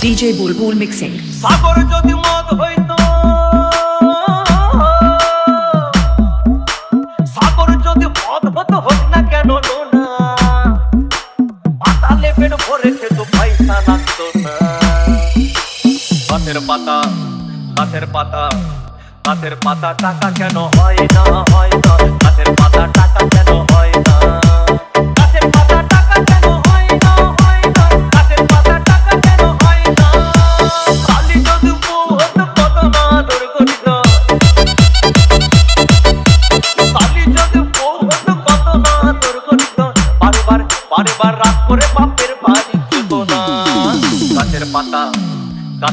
DJ Bulbul Mixing. পাতা গাছের পাতা গাছের পাতা টাকা কেন হয় না হয় না? পাতা টাকা কেন হয় না?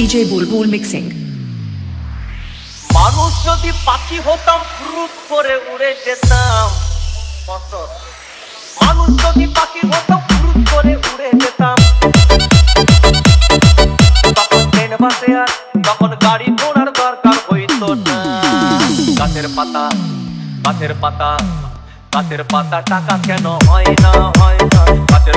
DJ Bulbul Mixing. মানুষ যদি পাখি হতাম ফ্রুট করে উড়ে যেতাম। মানুষ যদি পাখি হতাম ফ্রুট করে উড়ে যেতাম। তখন ট্রেন, বাসে আর তখন গাড়ি, ঘোড়ার দরকার হইতো না। গাছের পাতা গাছের পাতা গাছের পাতা টাকা কেন হয় না হয় না। গাছের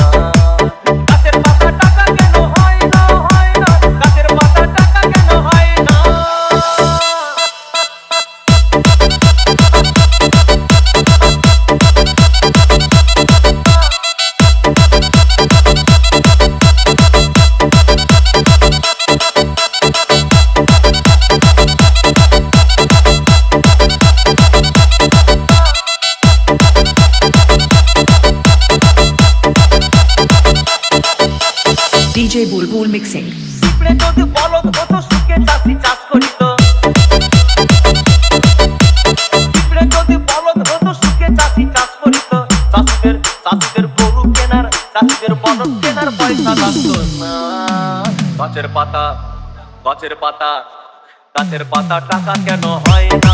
বলদ কেনার পয়সা না। গাছের পাতা গাছের পাতা গাছের পাতা টাকা কেন হয় না?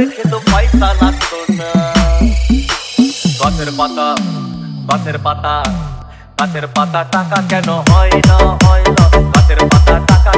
পেট ভরে পয়সা লাগতো না। গাছের পাতা গাছের পাতা গাছের পাতা টাকা কেন হয় না হয় না? গাছের পাতা টাকা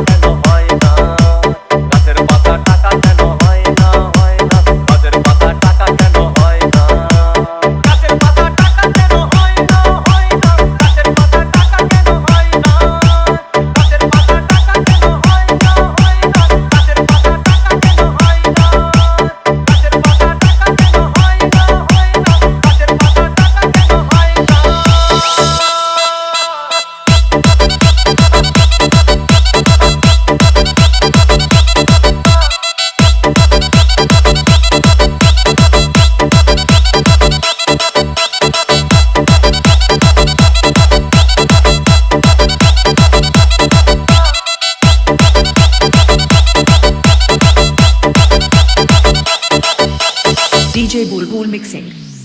डीजे बुलबुल मिक्सिंग।